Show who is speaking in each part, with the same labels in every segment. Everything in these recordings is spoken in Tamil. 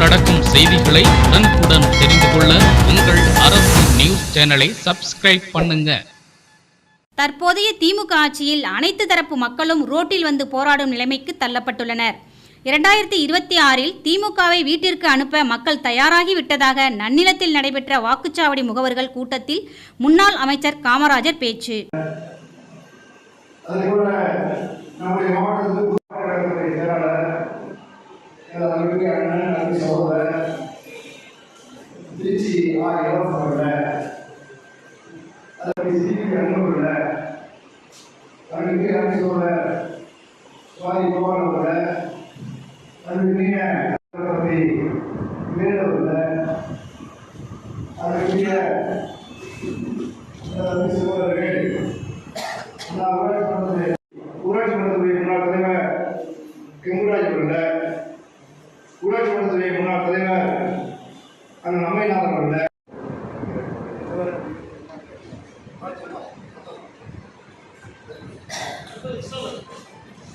Speaker 1: நடக்கும் செய்திகளை உடனுக்குடன் தெரிந்து கொள்ள உங்கள் அரசு நியூஸ் சேனலை சப்ஸ்கிரைப் பண்ணுங்க.
Speaker 2: தற்போதைய திமுக ஆட்சியில் அனைத்து தரப்பு மக்களும் ரோட்டில் வந்து போராடும் நிலைமைக்கு தள்ளப்பட்டுள்ளனர். இரண்டாயிரத்தி இருபத்தி ஆறில் திமுகவை வீட்டிற்கு அனுப்ப மக்கள் தயாராகி விட்டதாக நன்னிலத்தில் நடைபெற்ற வாக்குச்சாவடி முகவர்கள் கூட்டத்தில் முன்னாள் அமைச்சர் காமராஜர் பேச்சு.
Speaker 3: அதற்கு சிபி அன்புள்ள அன்புக்கு அன்பு சுவாமி கோபால் அவர்கள் அன்புக்குரிய பற்றி வேலவர்கள் அதற்குரிய சகோதரர்கள் ஊராட்சி மன்றத்துடைய முன்னாள் தலைவர் கெங்குராஜ் அவர்கள் ஊராட்சி மன்றத்துடைய முன்னாள் தலைவர்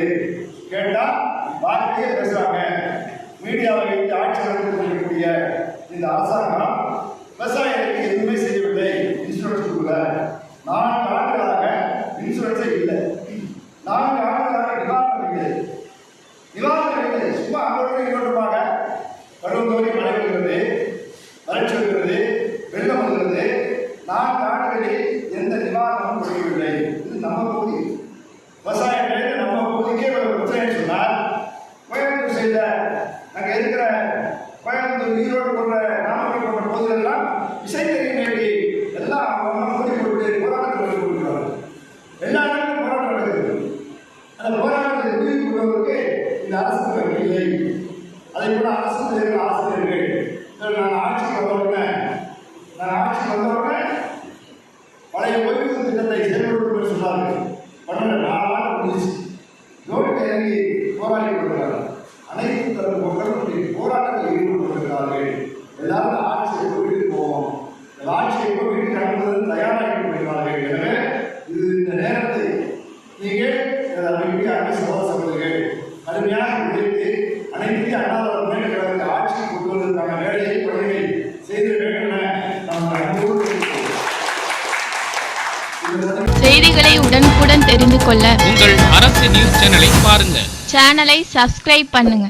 Speaker 3: வருகிறது கேட்டால் வார்த்தையே பேசுறாங்க. மீடியாவை வைத்து ஆட்சி நடந்து கொண்டிருக்கக்கூடிய இந்த அரசாங்கம் விவசாயிகளுக்கு எதுவுமே செய்யவில்லை. இன்சூரன்ஸ் கொடுக்கல. நான்கு பகுதிகளெல்லாம் இசைக்கருவி எல்லாம் அவங்க மூடி போராட்டத்தில் எல்லா இடங்களிலும் போராட்டம் நடக்குது அந்த போராட்டத்தை உயிர் கொள்வதற்கு இந்த அரசு இல்லை. அதே போல அரசு இருக்கிற ஆசிரியர்கள் இதில் நான் ஆட்சிக்கு வந்தவுடனே நான் ஆட்சிக்கு வந்தவுடனே பழைய ஓய்வு திட்டத்தை செயல்படுத்தும் என்று சொன்னார்கள். பன்னெண்டு நாலு ஆண்டு முடிஞ்சிச்சு ரோட்டில் இறங்கி போராடி கொண்டிருக்கிறார்கள். அனைத்து தரப்பு மக்களும் போராட்டம் எனது அன்பிற்குரிய அன்பு சகோதர சகோதரிகள் கடுமையாக உழைத்து அனைத்து அண்ணாதவர்கள் முன்னேற்ற ஆட்சிக்கு கொண்டு வருவதற்கான வேலையை பணியை செய்து வேண்டும் என நாம் அன்போடு
Speaker 4: செய்திகளை உடனுக்குடன் தெரிந்து கொள்ள
Speaker 1: உங்கள் அரசு நியூஸ் சேனலை பாருங்க.
Speaker 4: சேனலை சப்ஸ்கிரைப் பண்ணுங்க.